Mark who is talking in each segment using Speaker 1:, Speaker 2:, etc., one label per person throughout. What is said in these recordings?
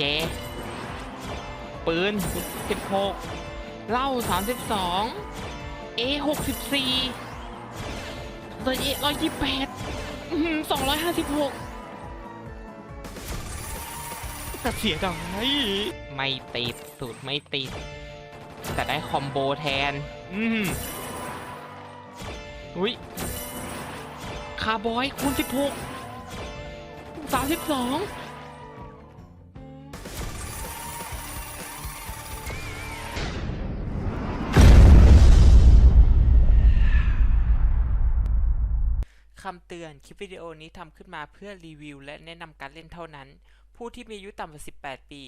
Speaker 1: เจ ปืน 16 เหล้า 32 A 64ตัวเอ128 256จะเสียดางไหม่ติดสุดไม่ติด แต่ได้คอมโบแทน อืมอุ้ยคาร์บอยคูณ16 32 คำเตือน คลิปวิดีโอนี้ทำขึ้นมาเพื่อรีวิว และแนะนำการเล่นเท่านั้น ผู้ที่มีอายุต่ำกว่า 18 ปี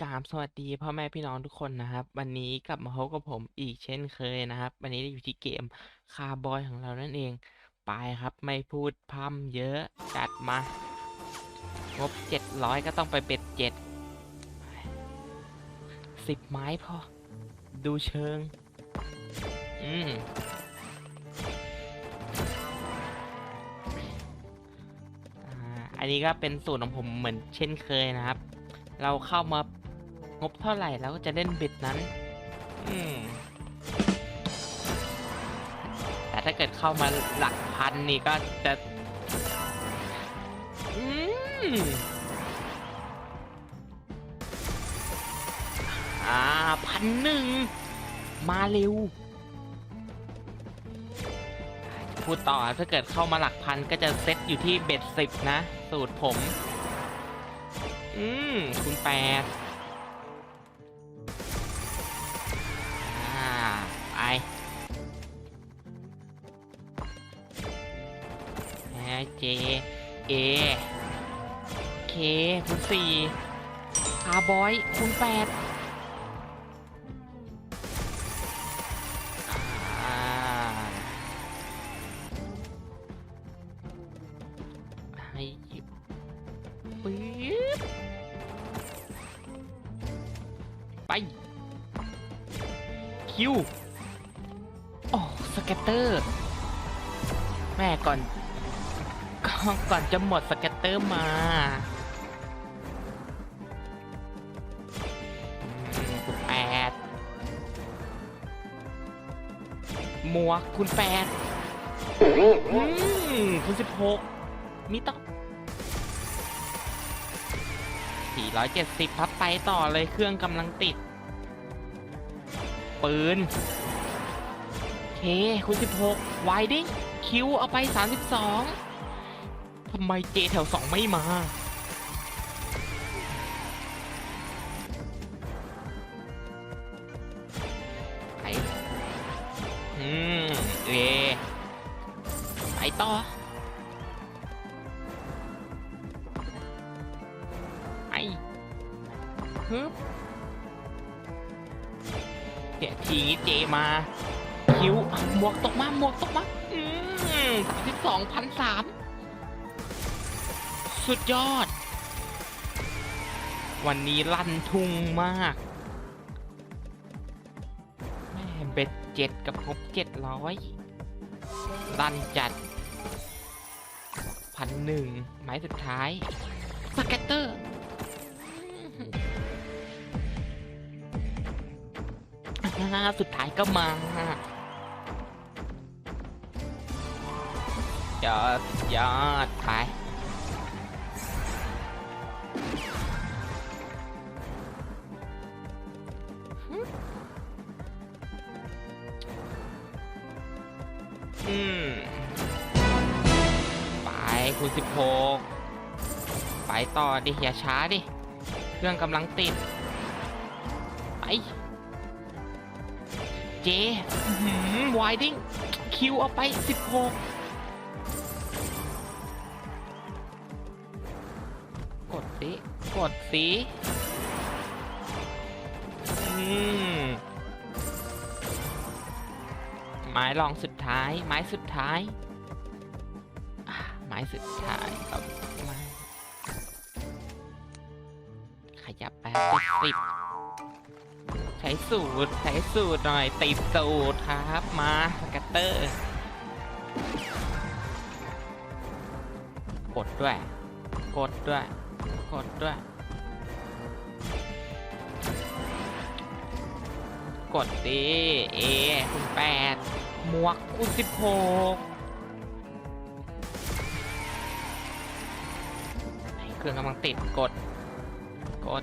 Speaker 1: กราบสวัสดีพ่อแม่พี่น้องทุกคนนะครับ วันนี้กลับมาพบกับผมอีกเช่นเคยนะครับ วันนี้อยู่ที่เกมคาร์บอยของเรานั่นเอง ไปครับ ไม่พูดพร่ำเยอะ จัดมา งบ 700 ก็ต้องไปเบ็ดเจ็ดสิบไม้พอ ดูเชิง อืม อ่าอันนี้ก็เป็นสูตรของผมเหมือนเช่นเคยนะครับ เราเข้ามางบเท่าไหร่เราก็จะเล่นเบ็ดนั้น อืมแต่ถ้าเกิดเข้ามาหลักพันนี่ก็จะ อืมอ่าพันหนึ่ง มาเร็ว พูดต่อถ้าเกิดเข้ามาหลักพันก็จะเซตอยู่ที่เบ็ดสิบนะ สูตรผม อืมคุณแปดอ่าไปเอเจ เอ เค คุณสี่อาบอย คุณแปด ให้หยิบปึ๊บไป คิว โอ้ สเก็ตเตอร์ แม่ก่อน ก่อนก่อนจะหมดสเก็ตเตอร์มาอืมคุณแปดหมวกคุณแปดอืมคุณสิบหกมีต้อง 470พับไปต่อเลยเครื่องกำลังติด ปืนเคคุณ16 ไวดิ้งคิวเอาไป 32ทำไมเจแถว 2 ไม่มาไปอืมเอไปต่อ ฮึบเดี๋ยวทีนี้เจมา คิวหมวกตกมาหมวกตกมาอืมสิบสองพันสามสุดยอด วันนี้ลั่นทุ่งมากแม่เบ็ดเจ็ดกับครบเจ็ดร้อยลั่นจัดพันหนึ่งไม้สุดท้ายสเก็ตเตอร์ อ่าสุดท้ายก็มายอดยอดไปอืมไปคุณสิบหกไปต่อดิ อย่าช้าดิ เครื่องกำลังติด ไป เจวายดิ้งคิวเอาไป 16 กดสิ กดสิอืมไม้ลองสุดท้าย ไม้สุดท้าย ไม้สุดท้ายครับขยับไปติดใช้สูตรใช้สูตรหน่อยติดสูตรครับมากัตเตอร์กดด้วยกดด้วยกดด้วย กดดีเอคุณแปดหมวกคุณสิบหกเครื่องกำลังติดกด กด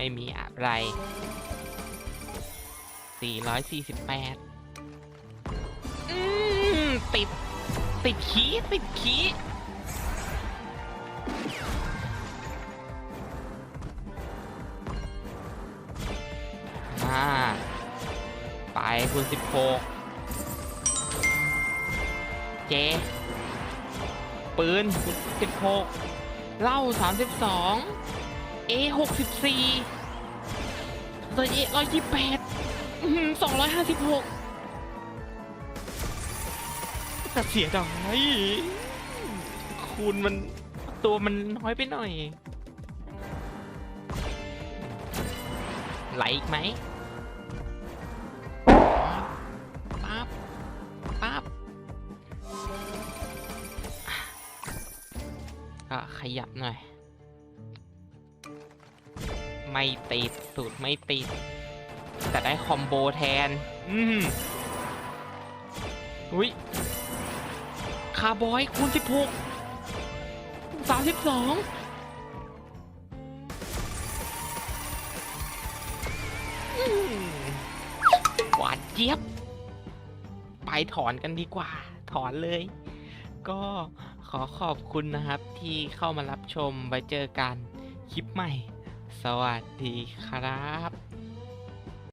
Speaker 1: ไม่มีอะไร 448 อืม ติด ติดขี้ติดขี้มาไปคูณ16 เจ ปืนคูณ16เหล่า32 A 64เลยเอร้อยยี่แปดสองร้อยห้าสิบหกแต่เสียดายคูณมันตัวมันน้อยไปหน่อย ไหลอีกไหมปั๊บปั๊บก็ขยับหน่อย ไม่ติดสูตรไม่ติด แต่ได้คอมโบแทน อืมอุ้ยคาร์บอยคูณ16 32อืมหวานเจี๊ยบ ไปถอนกันดีกว่า ถอนเลย ก็ขอขอบคุณนะครับที่เข้ามารับชมไว้เจอกันคลิปใหม่ สวัสดีครับ